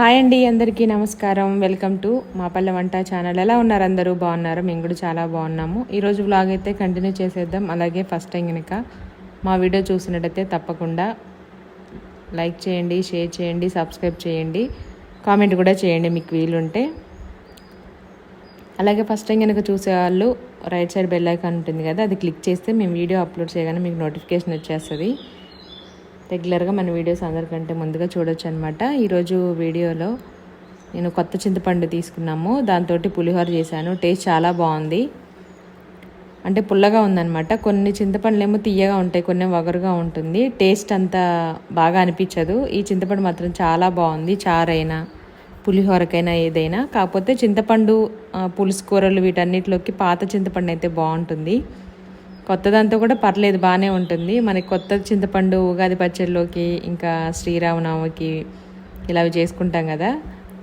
Hi అండి అందరికీ నమస్కారం. వెల్కమ్ టు మా పల్లె వంట ఛానల్. ఎలా ఉన్నారు అందరూ? బాగున్నారు? మేము కూడా చాలా బాగున్నాము. ఈరోజు వ్లాగ్ అయితే కంటిన్యూ చేసేద్దాం. అలాగే ఫస్ట్ టైం కనుక మా వీడియో చూసినట్టయితే తప్పకుండా లైక్ చేయండి షేర్ చేయండి సబ్స్క్రైబ్ చేయండి కామెంట్ కూడా చేయండి మీకు వీలుంటే. అలాగే ఫస్ట్ టైం కనుక చూసేవాళ్ళు రైట్ సైడ్ బెల్ ఐకాన్ ఉంటుంది కదా అది క్లిక్ చేస్తే మేము వీడియో అప్లోడ్ చేయగానే మీకు నోటిఫికేషన్ వచ్చేస్తుంది. రెగ్యులర్గా మన వీడియోస్ అందరికంటే ముందుగా చూడొచ్చు అనమాట ఈరోజు వీడియోలో నేను కొత్త చింతపండు తీసుకున్నాము. దాంతో పులిహోర చేశాను. టేస్ట్ చాలా బాగుంది. అంటే పుల్లగా ఉందన్నమాట కొన్ని చింతపండులు ఏమో తీయగా ఉంటాయి కొన్ని వగరుగా ఉంటుంది. టేస్ట్ అంత బాగా అనిపించదు. ఈ చింతపండు మాత్రం చాలా బాగుంది. చారైనా పులిహోరకైనా ఏదైనా. కాకపోతే చింతపండు పులుసు కూరలు వీటన్నిటిలోకి పాత చింతపండు అయితే బాగుంటుంది. కొత్తదంతా కూడా పర్లేదు బాగానే ఉంటుంది. మనకి కొత్త చింతపండు ఉగాది పచ్చడిలోకి ఇంకా శ్రీరామనవమికి ఇలా చేసుకుంటాం కదా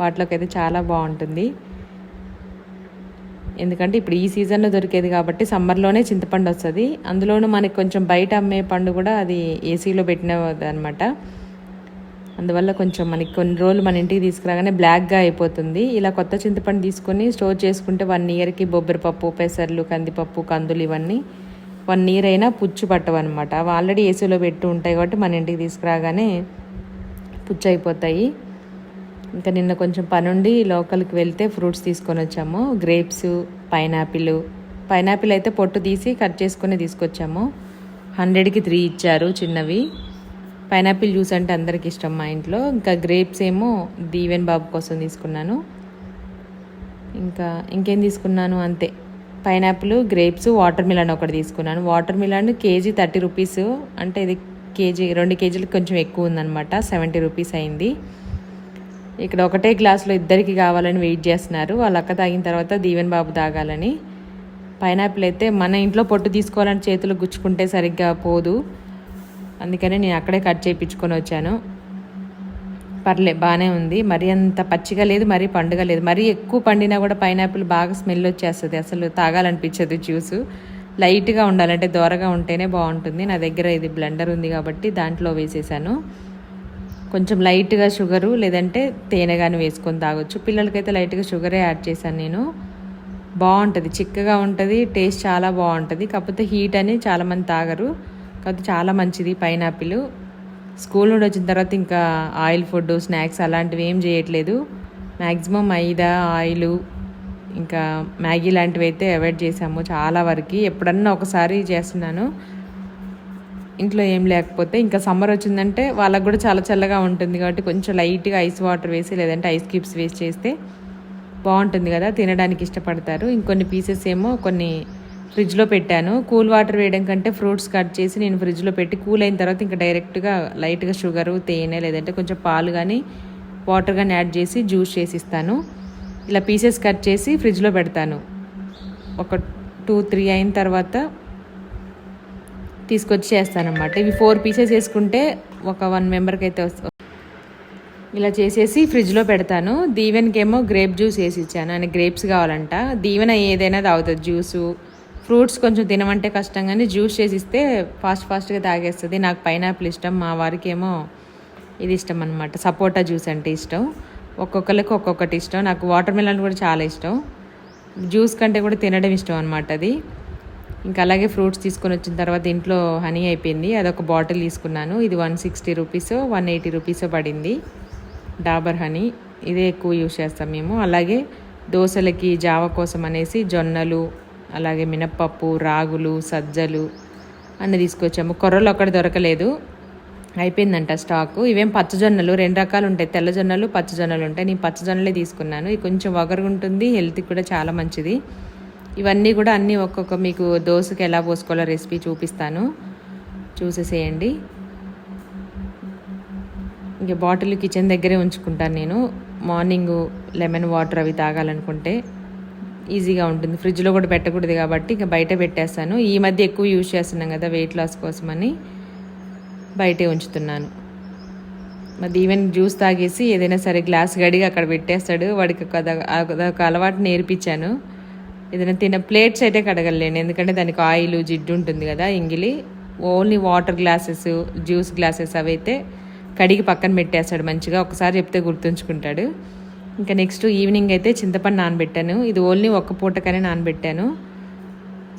వాటిలోకి అయితే చాలా బాగుంటుంది. ఎందుకంటే ఇప్పుడు ఈ సీజన్లో దొరికేది కాబట్టి సమ్మర్లోనే చింతపండు వస్తుంది. అందులోనూ మనకి కొంచెం బయట అమ్మే పండు కూడా అది ఏసీలో పెట్టినది అనమాట అందువల్ల కొంచెం మనకి కొన్ని రోజులు మన ఇంటికి తీసుకురాగానే బ్లాక్గా అయిపోతుంది. ఇలా కొత్త చింతపండు తీసుకొని స్టోర్ చేసుకుంటే వన్ ఇయర్కి బొబ్బరిపప్పు పెసర్లు కందిపప్పు కందులు ఇవన్నీ వన్ ఇయర్ అయినా పుచ్చు పట్టవు అనమాట అవి ఆల్రెడీ ఏసీలో పెట్టి ఉంటాయి కాబట్టి మన ఇంటికి తీసుకురాగానే పుచ్చు అయిపోతాయి. ఇంకా నిన్న కొంచెం పనుండి లోకల్కి వెళ్తే ఫ్రూట్స్ తీసుకొని వచ్చాము. Grapes pineapple. పైనాపిల్ అయితే పొట్టు తీసి కట్ చేసుకొని తీసుకొచ్చాము. హండ్రెడ్కి త్రీ ఇచ్చారు చిన్నవి. పైనాపిల్ జ్యూస్ అంటే అందరికి ఇష్టం మా ఇంట్లో. ఇంకా గ్రేప్స్ ఏమో దీవెన్ బాబు కోసం తీసుకున్నాను. ఇంకా ఇంకేం తీసుకున్నాను? అంతే. పైనాపిల్ గ్రేప్స్ వాటర్ మిలన్ ఒకటి తీసుకున్నాను. Watermelon KG thirty rupees. అంటే ఇది కేజీ రెండు కేజీలు కొంచెం ఎక్కువ ఉందన్నమాట. సెవెంటీ రూపీస్ అయింది. ఇక్కడ ఒకటే గ్లాసులో ఇద్దరికి కావాలని వెయిట్ చేస్తున్నారు. వాళ్ళ అక్క తాగిన తర్వాత దీవెన్ బాబు తాగాలని. పైనాపిల్ అయితే మన ఇంట్లో పొట్టు తీసుకోవాలని చేతులు గుచ్చుకుంటే సరిగ్గా పోదు. అందుకని నేను అక్కడే కట్ చేయించుకొని వచ్చాను. పర్లే బాగానే ఉంది. మరీ అంత పచ్చిగా లేదు మరీ పండుగ లేదు. మరీ ఎక్కువ పండినా కూడా పైనాపిల్ బాగా స్మెల్ వచ్చేస్తుంది. అసలు తాగాలనిపించదు జ్యూస్. లైట్గా ఉండాలంటే దోరగా ఉంటేనే బాగుంటుంది. నా దగ్గర ఇది బ్లెండర్ ఉంది కాబట్టి దాంట్లో వేసేసాను. కొంచెం లైట్గా షుగరు లేదంటే తేనె కానీ వేసుకొని తాగొచ్చు. పిల్లలకైతే లైట్గా షుగరే యాడ్ చేశాను నేను. బాగుంటుంది చిక్కగా ఉంటుంది టేస్ట్ చాలా బాగుంటుంది. కాకపోతే హీట్ అని చాలామంది తాగరు. కాకపోతే చాలా మంచిది పైనాపిల్. స్కూల్ నుండి వచ్చిన తర్వాత ఇంకా ఆయిల్ ఫుడ్ స్నాక్స్ అలాంటివి ఏం చేయట్లేదు. మ్యాక్సిమం మైదా ఆయిల్ ఇంకా మ్యాగీ లాంటివి అయితే అవాయిడ్ చేసాము చాలా వరకు. ఎప్పుడన్నా ఒకసారి చేస్తున్నాను. ఇంట్లో ఏం లేకపోతే ఇంకా సమ్మర్ వచ్చిందంటే వాళ్ళకు కూడా చాలా చల్లగా ఉంటుంది కాబట్టి కొంచెం లైట్గా ఐస్ వాటర్ వేసి లేదంటే ఐస్ క్యూబ్స్ వేసి చేస్తే బాగుంటుంది కదా తినడానికి ఇష్టపడతారు. ఇంకొన్ని పీసెస్ ఏమో కొన్ని ఫ్రిడ్జ్లో పెట్టాను. కూల్ వాటర్ వేయడం కంటే ఫ్రూట్స్ కట్ చేసి నేను ఫ్రిడ్జ్లో పెట్టి కూల్ అయిన తర్వాత ఇంకా డైరెక్ట్గా లైట్గా షుగరు తేనె లేదంటే కొంచెం పాలు కానీ వాటర్ కానీ యాడ్ చేసి జ్యూస్ చేసి ఇస్తాను ఇలా పీసెస్ కట్ చేసి ఫ్రిడ్జ్లో పెడతాను. ఒక టూ త్రీ అయిన తర్వాత తీసుకొచ్చి చేస్తానమాట ఇవి ఫోర్ పీసెస్ వేసుకుంటే ఒక వన్ మెంబర్కి అయితే వస్తుంది ఇలా చేసేసి ఫ్రిడ్జ్లో పెడతాను. దీవెన్కేమో గ్రేప్ జ్యూస్ వేసి ఇచ్చాను. ఆయన గ్రేప్స్ కావాలంట. దీవెన ఏదైనా తాగుతుంది జ్యూసు ఫ్రూట్స్ కొంచెం తినమంటే కష్టం కానీ జ్యూస్ చేసి ఇస్తే ఫాస్ట్ ఫాస్ట్గా తాగేస్తుంది. నాకు పైనాపిల్ ఇష్టం మా వారికి ఏమో ఇది ఇష్టం అనమాట సపోటా జ్యూస్ అంటే ఇష్టం. ఒక్కొక్కరికి ఒక్కొక్కటి ఇష్టం. నాకు వాటర్ మిలన్ కూడా చాలా ఇష్టం. జ్యూస్ కంటే కూడా తినడం ఇష్టం అనమాట అది. ఇంకా అలాగే ఫ్రూట్స్ తీసుకొని వచ్చిన తర్వాత ఇంట్లో హనీ అయిపోయింది. అదొక బాటిల్ తీసుకున్నాను. ఇది one sixty rupees one eighty rupees పడింది. Dabur honey. ఇదే ఎక్కువ యూస్ చేస్తాం మేము. అలాగే దోశలకి జావ కోసం అనేసి జొన్నలు అలాగే మినప్పప్పు రాగులు సజ్జలు అన్నీ తీసుకొచ్చాము. కొర్రలు అక్కడ దొరకలేదు. అయిపోయిందంట స్టాకు. ఇవేం పచ్చజొన్నలు రెండు రకాలు ఉంటాయి. తెల్లజొన్నలు పచ్చజొన్నలు ఉంటాయి. నేను పచ్చజొన్నలే తీసుకున్నాను. ఇది కొంచెం వగరుగా ఉంటుంది హెల్త్కి కూడా చాలా మంచిది. ఇవన్నీ కూడా అన్నీ ఒక్కొక్క మీకు దోశకి ఎలా పోసుకోవాలో రెసిపీ చూపిస్తాను. చూసేసేయండి. ఇంక బాటిల్ కిచెన్ దగ్గరే ఉంచుకుంటాను నేను. మార్నింగ్ లెమన్ వాటర్ అవి తాగాలనుకుంటే. ఈజీగా ఉంటుంది. ఫ్రిడ్జ్లో కూడా పెట్టకూడదు కాబట్టి ఇంకా బయట పెట్టేస్తాను. ఈ మధ్య ఎక్కువ యూజ్ చేస్తున్నాం కదా వెయిట్ లాస్ కోసమని బయటే ఉంచుతున్నాను. మరి ఈవెన్ జ్యూస్ తాగేసి ఏదైనా సరే గ్లాస్ గడిగి అక్కడ పెట్టేస్తాడు. వాడికి ఒక అదొక అలవాటు నేర్పించాను. ఏదైనా తిన ప్లేట్స్ అయితే కడగలేను. ఎందుకంటే దానికి ఆయిల్ జిడ్డు ఉంటుంది కదా ఇంగిలి. Only water glasses juice glasses అవి అయితే కడిగి పక్కన పెట్టేస్తాడు. మంచిగా ఒకసారి చెప్తే గుర్తుంచుకుంటాడు. ఇంకా నెక్స్ట్ ఈవినింగ్ అయితే చింతపండు నానబెట్టాను. ఇది ఓన్లీ ఒక్క పూటకనే నానబెట్టాను.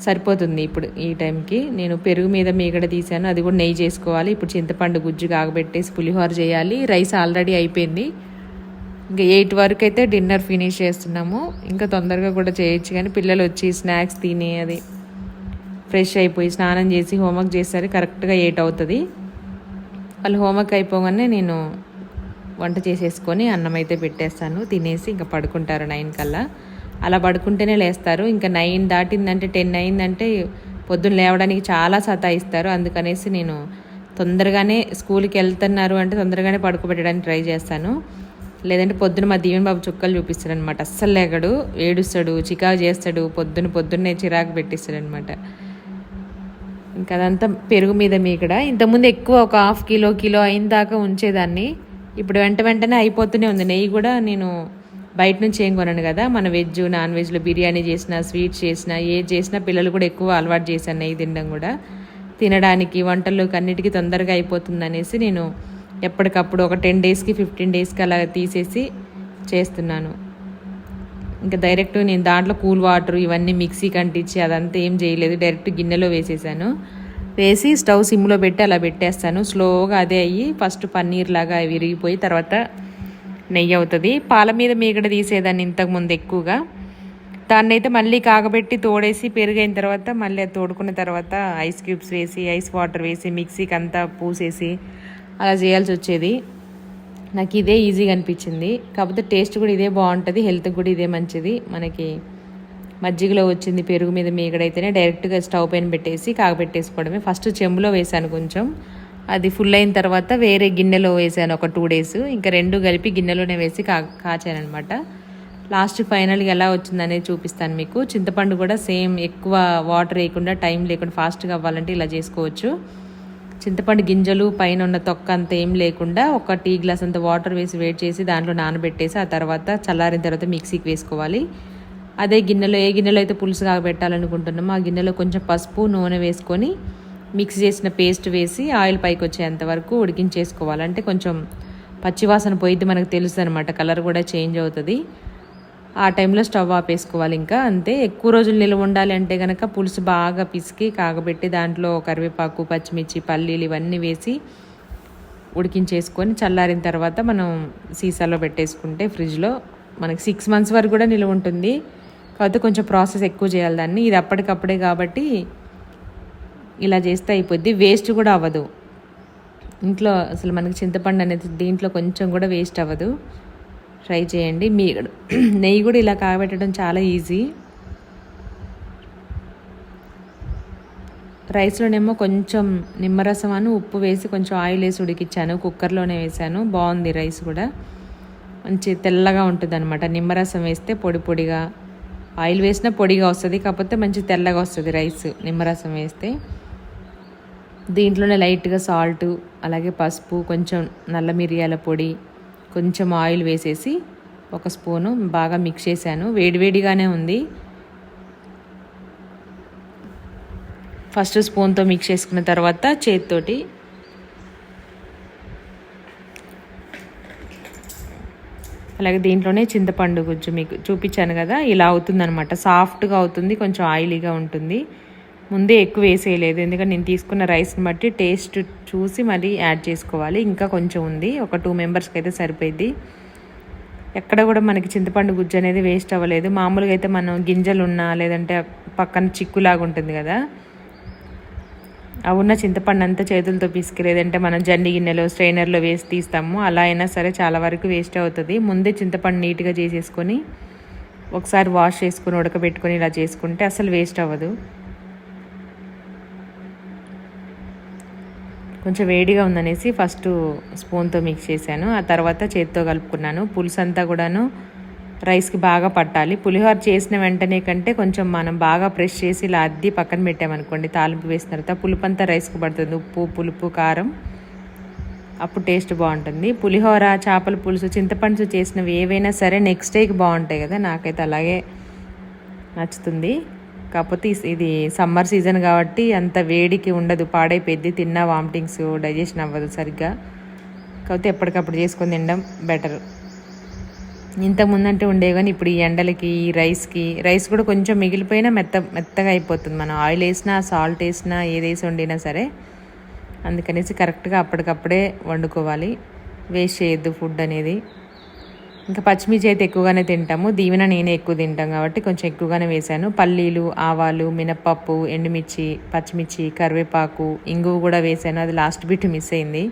సరిపోతుంది ఇప్పుడు ఈ టైంకి నేను పెరుగు మీద మీగడ తీసాను. అది కూడా నెయ్యి చేసుకోవాలి. ఇప్పుడు చింతపండు గుజ్జు కాగబెట్టేసి పులిహోర చేయాలి. రైస్ ఆల్రెడీ అయిపోయింది. ఇంకా ఎయిట్ వరకు అయితే డిన్నర్ ఫినిష్ చేస్తున్నాము. ఇంకా తొందరగా కూడా చేయొచ్చు కానీ పిల్లలు వచ్చి స్నాక్స్ తిని అది ఫ్రెష్ అయిపోయి స్నానం చేసి హోంవర్క్ చేసేసరికి కరెక్ట్గా ఎయిట్ అవుతుంది. వాళ్ళు హోంవర్క్ అయిపోగానే నేను వంట చేసేసుకొని అన్నం అయితే పెట్టేస్తాను. తినేసి ఇంకా పడుకుంటారు నైన్ కల్లా. అలా పడుకుంటేనే లేస్తారు. ఇంకా నైన్ దాటిందంటే టెన్ అయిందంటే పొద్దున్న లేవడానికి చాలా సతాయిస్తారు. అందుకనేసి నేను తొందరగానే స్కూల్కి వెళ్తున్నారు అంటే తొందరగానే పడుకోబెట్టడానికి ట్రై చేస్తాను. లేదంటే పొద్దున మా దీవెన్ బాబు చుక్కలు చూపిస్తాడు అనమాట అస్సలు లేగడు. ఏడుస్తాడు చికాకు చేస్తాడు. పొద్దున పొద్దున్నే చిరాకు పెట్టిస్తాడు అనమాట ఇంకా అదంతా పెరుగు మీద మీ ఇక్కడ ఇంతకుముందు ఎక్కువ ఒక హాఫ్ కిలో కిలో అయిన దాకా ఉంచేదాన్ని. ఇప్పుడు వెంట వెంటనే అయిపోతూనే ఉంది. నెయ్యి కూడా నేను బయట నుంచి ఏం కొనను కదా. మన వెజ్ నాన్ వెజ్లో బిర్యానీ చేసినా స్వీట్స్ చేసినా ఏ చేసినా పిల్లలు కూడా ఎక్కువ అలవాటు చేశాను నెయ్యి తినడం కూడా. తినడానికి వంటల్లోకి అన్నిటికీ తొందరగా అయిపోతుంది అనేసి నేను ఎప్పటికప్పుడు ఒక టెన్ డేస్కి ఫిఫ్టీన్ డేస్కి అలా తీసేసి చేస్తున్నాను. ఇంకా డైరెక్ట్ నేను దాంట్లో కూల్ వాటర్ ఇవన్నీ మిక్సీ కంటించి అదంతా ఏం చేయలేదు. డైరెక్ట్ గిన్నెలో వేసేసాను. వేసి స్టవ్ సిమ్లో పెట్టి అలా పెట్టేస్తాను. స్లోగా అదే అయ్యి ఫస్ట్ పన్నీర్ లాగా విరిగిపోయి తర్వాత నెయ్యి అవుతుంది. పాల మీద మీగడ తీసేదాన్ని ఇంతకుముందు ఎక్కువగా. దాన్ని అయితే మళ్ళీ కాగబెట్టి తోడేసి పెరుగైన తర్వాత మళ్ళీ అది తోడుకున్న తర్వాత ఐస్ క్యూబ్స్ వేసి ఐస్ వాటర్ వేసి మిక్సీకి అంతా పూసేసి అలా చేయాల్సి వచ్చేది. నాకు ఇదే ఈజీగా అనిపించింది. కాకపోతే టేస్ట్ కూడా ఇదే బాగుంటుంది హెల్త్కి కూడా ఇదే మంచిది. మనకి మజ్జిగలో వచ్చింది పెరుగు మీద మీగడైతేనే డైరెక్ట్గా స్టవ్ పైన పెట్టేసి కాగబెట్టేసుకోవడమే. ఫస్ట్ చెంబులో వేసాను కొంచెం. అది ఫుల్ అయిన తర్వాత వేరే గిన్నెలో వేసాను ఒక టూ డేస్. ఇంకా రెండు కలిపి గిన్నెలోనే వేసి కా కాచాను అనమాట లాస్ట్ ఫైనల్గా ఎలా వచ్చిందనేది చూపిస్తాను మీకు. చింతపండు కూడా సేమ్ ఎక్కువ వాటర్ వేయకుండా టైం లేకుండా ఫాస్ట్గా అవ్వాలంటే ఇలా చేసుకోవచ్చు. చింతపండు గింజలు పైన ఉన్న తొక్క అంత ఏం లేకుండా ఒక టీ గ్లాస్ అంత వాటర్ వేసి వేడి చేసి దాంట్లో నానబెట్టేసి ఆ తర్వాత చల్లారిన తర్వాత మిక్సీకి వేసుకోవాలి. అదే గిన్నెలో ఏ గిన్నెలో అయితే పులుసు కాగబెట్టాలనుకుంటున్నామో ఆ గిన్నెలో కొంచెం పసుపు నూనె వేసుకొని మిక్స్ చేసిన పేస్ట్ వేసి ఆయిల్ పైకి వచ్చేంత వరకు ఉడికించేసుకోవాలంటే కొంచెం పచ్చివాసన పోయిద్ది మనకు తెలుస్తుంది అనమాట కలర్ కూడా చేంజ్ అవుతుంది. ఆ టైంలో స్టవ్ ఆపేసుకోవాలి ఇంకా. అంతే. ఎక్కువ రోజులు నిల్వ ఉండాలి అంటే కనుక పులుసు బాగా పిసికి కాగబెట్టి దాంట్లో కరివేపాకు పచ్చిమిర్చి పల్లీలు ఇవన్నీ వేసి ఉడికించేసుకొని చల్లారిన తర్వాత మనం సీసాలో పెట్టేసుకుంటే ఫ్రిడ్జ్లో మనకి సిక్స్ మంత్స్ వరకు కూడా నిల్వ ఉంటుంది. కాకపోతే కొంచెం ప్రాసెస్ ఎక్కువ చేయాలి దాన్ని. ఇది అప్పటికప్పుడే కాబట్టి ఇలా చేస్తే అయిపోద్ది. వేస్ట్ కూడా అవ్వదు. ఇంట్లో అసలు మనకి చింతపండు అనేది దీంట్లో కొంచెం కూడా వేస్ట్ అవ్వదు. ట్రై చేయండి. మీ నెయ్యి కూడా ఇలా కాబెట్టడం చాలా ఈజీ. రైస్లోనేమో కొంచెం నిమ్మరసం అని ఉప్పు వేసి కొంచెం ఆయిల్ వేసి ఉడికిచ్చాను. కుక్కర్లోనే వేసాను. బాగుంది రైస్ కూడా. మంచి తెల్లగా ఉంటుంది అనమాట నిమ్మరసం వేస్తే పొడి పొడిగా ఆయిల్ వేసినా పొడిగా వస్తుంది కాకపోతే మంచి తెల్లగా వస్తుంది రైస్ నిమ్మరసం వేస్తే. దీంట్లోనే లైట్గా సాల్ట్ అలాగే పసుపు కొంచెం నల్ల మిరియాల పొడి కొంచెం ఆయిల్ వేసేసి ఒక స్పూను బాగా మిక్స్ చేశాను. వేడివేడిగానే ఉంది. ఫస్ట్ స్పూన్తో మిక్స్ చేసుకున్న తర్వాత చేతితోటి అలాగే దీంట్లోనే చింతపండు గుజ్జు మీకు చూపించాను కదా ఇలా అవుతుందనమాట సాఫ్ట్గా అవుతుంది కొంచెం ఆయిలీగా ఉంటుంది. ముందే ఎక్కువ వేసేయలేదు ఎందుకంటే నేను తీసుకున్న రైస్ని బట్టి టేస్ట్ చూసి మరీ యాడ్ చేసుకోవాలి. ఇంకా కొంచెం ఉంది ఒక టూ మెంబర్స్కి అయితే సరిపోయింది ఎక్కడ కూడా మనకి చింతపండు గుజ్జు అనేది వేస్ట్ అవ్వలేదు. మామూలుగా అయితే మనం గింజలు ఉన్నా లేదంటే పక్కన చిక్కులాగా ఉంటుంది కదా ఆ ఉన్న చింతపండు అంతా చేతులతో పిసికి లేదంటే మనం జండి గిన్నెలో స్ట్రైనర్లో వేసి తీస్తాము. అలా అయినా సరే చాలా వరకు వేస్ట్ అవుతుంది. ముందే చింతపండు నీట్గా చేసేసుకొని ఒకసారి వాష్ చేసుకొని ఉడకబెట్టుకొని ఇలా చేసుకుంటే అసలు వేస్ట్ అవ్వదు. కొంచెం వేడిగా ఉందనేసి ఫస్ట్ స్పూన్తో మిక్స్ చేశాను. ఆ తర్వాత చేతితో కలుపుకున్నాను. పులుసు అంతా కూడాను రైస్కి బాగా పట్టాలి. పులిహోర చేసిన వెంటనే కంటే కొంచెం మనం బాగా ప్రెస్ చేసి ఇలా అద్ది పక్కన పెట్టామనుకోండి తాలింపు వేసిన తర్వాత పులుపు అంతా రైస్కి పడుతుంది. ఉప్పు పులుపు కారం అప్పుడు టేస్ట్ బాగుంటుంది. పులిహోర చేపల పులుసు చింతపండు చేసినవి ఏవైనా సరే నెక్స్ట్ డేకి బాగుంటాయి కదా. నాకైతే అలాగే నచ్చుతుంది. కాకపోతే ఇది సమ్మర్ సీజన్ కాబట్టి అంత వేడికి ఉండదు పాడైపోయింది తిన్న వామిటింగ్స్ డైజెషన్ అవ్వదు సరిగ్గా. కాకపోతే ఎప్పటికప్పుడు చేసుకొని తినడం బెటర్. ఇంతకుముందంటే ఉండేవి కానీ ఇప్పుడు ఈ ఎండలకి ఈ రైస్కి రైస్ కూడా కొంచెం మిగిలిపోయినా మెత్త మెత్తగా అయిపోతుంది. మనం ఆయిల్ వేసినా సాల్ట్ వేసినా ఏది వేసి వండినా సరే అందుకనేసి కరెక్ట్గా అప్పటికప్పుడే వండుకోవాలి. వేస్ట్ చేయొద్దు ఫుడ్ అనేది. ఇంకా పచ్చిమిర్చి అయితే ఎక్కువగానే తింటాము. దీవెన నేనే ఎక్కువ తింటాం కాబట్టి కొంచెం ఎక్కువగానే వేశాను పల్లీలు ఆవాలు మినప్పప్పు ఎండుమిర్చి పచ్చిమిర్చి కరివేపాకు ఇంగువ కూడా వేశాను అది లాస్ట్ బిట్ మిస్ అయింది.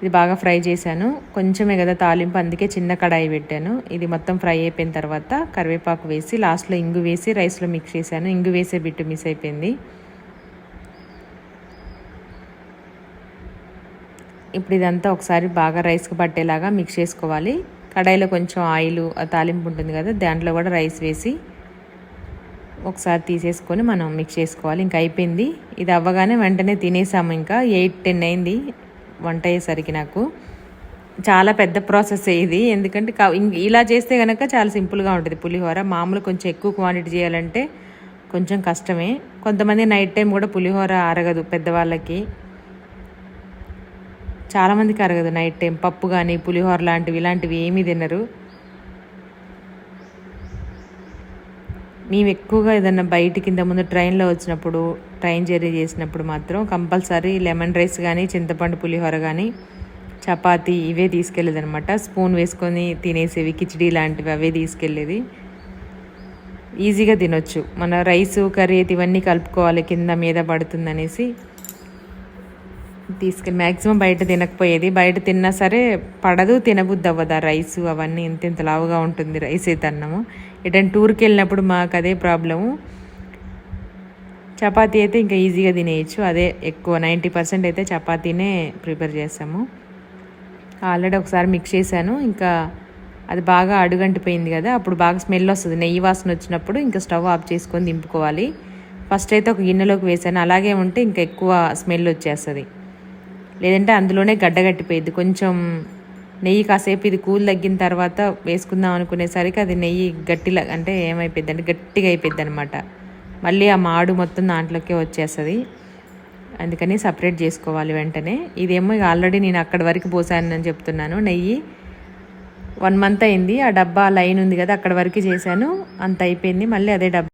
ఇది బాగా ఫ్రై చేశాను. కొంచెమే కదా తాలింపు అందుకే చిన్న కడాయి పెట్టాను. ఇది మొత్తం ఫ్రై అయిపోయిన తర్వాత కరివేపాకు వేసి లాస్ట్లో ఇంగు వేసి రైస్లో మిక్స్ చేశాను. ఇంగు వేసే బిట్టు మిస్ అయిపోయింది. ఇప్పుడు ఇదంతా ఒకసారి బాగా రైస్కి పట్టేలాగా మిక్స్ చేసుకోవాలి. కడాయిలో కొంచెం ఆయిల్ తాలింపు ఉంటుంది కదా దాంట్లో కూడా రైస్ వేసి ఒకసారి తీసేసుకొని మనం మిక్స్ చేసుకోవాలి. ఇంకా అయిపోయింది. ఇది అవ్వగానే వెంటనే తినేసాము. ఇంకా ఎయిట్ టెన్ అయింది. వంట అయ్యేసరికి నాకు. చాలా పెద్ద ప్రాసెస్ ఇది. ఎందుకంటే ఇలా చేస్తే కనుక చాలా సింపుల్గా ఉంటుంది పులిహోర. మామూలు కొంచెం ఎక్కువ క్వాంటిటీ చేయాలంటే కొంచెం కష్టమే. కొంతమంది నైట్ టైం కూడా పులిహోర అరగదు పెద్దవాళ్ళకి. చాలామందికి అరగదు నైట్ టైం పప్పు కానీ పులిహోర లాంటివి ఇలాంటివి ఏమీ తినరు. మేము ఎక్కువగా ఏదన్నా బయట కింద ముందు ట్రైన్లో వచ్చినప్పుడు ట్రైన్ జర్నీ చేసినప్పుడు మాత్రం కంపల్సరీ లెమన్ రైస్ కానీ చింతపండు పులిహోర కానీ చపాతి ఇవే తీసుకెళ్ళేది అనమాట స్పూన్ వేసుకొని తినేసేవి కిచిడి లాంటివి అవే తీసుకెళ్ళేది. ఈజీగా తినొచ్చు. మన రైస్ కర్రీ ఇవన్నీ కలుపుకోవాలి కింద మీద పడుతుందనేసి. తీసుకెళ్ళి మ్యాక్సిమం బయట తినకపోయేది. బయట తిన్నా సరే పడదు తినబుద్ది అవ్వదు ఆ రైస్ అవన్నీ. ఇంత ఇంత లావుగా ఉంటుంది రైస్ అయితే అన్నము ఎటైనా టూర్కి వెళ్ళినప్పుడు మాకు అదే ప్రాబ్లము చపాతీ అయితే ఇంకా ఈజీగా తినేయచ్చు. అదే ఎక్కువ నైంటీ పర్సెంట్ అయితే చపాతీనే ప్రిపేర్ చేస్తాము. ఆల్రెడీ ఒకసారి మిక్స్ చేశాను. ఇంకా అది బాగా అడుగంటిపోయింది కదా అప్పుడు బాగా స్మెల్ వస్తుంది. నెయ్యి వాసన వచ్చినప్పుడు ఇంకా స్టవ్ ఆఫ్ చేసుకొని దింపుకోవాలి. ఫస్ట్ అయితే ఒక గిన్నెలోకి వేసాను అలాగే ఉంటే ఇంకా ఎక్కువ స్మెల్ వచ్చేస్తుంది. లేదంటే అందులోనే గడ్డగట్టిపోయింది కొంచెం నెయ్యి కాసేపు ఇది కూల్ తగ్గిన తర్వాత వేసుకుందాం అనుకునేసరికి అది నెయ్యి గట్టిలా అంటే ఏమైపోయింది అంటే గట్టిగా అయిపోయింది అనమాట మళ్ళీ ఆ మాడు మొత్తం దాంట్లోకే వచ్చేస్తుంది. అందుకని సపరేట్ చేసుకోవాలి వెంటనే. ఇదేమో ఇక ఆల్రెడీ నేను అక్కడి వరకు పోసానని చెప్తున్నాను. నెయ్యి వన్ మంత్ అయింది. ఆ డబ్బా లైన్ ఉంది కదా అక్కడ వరకు చేశాను. అంత అయిపోయింది. మళ్ళీ అదే డబ్బా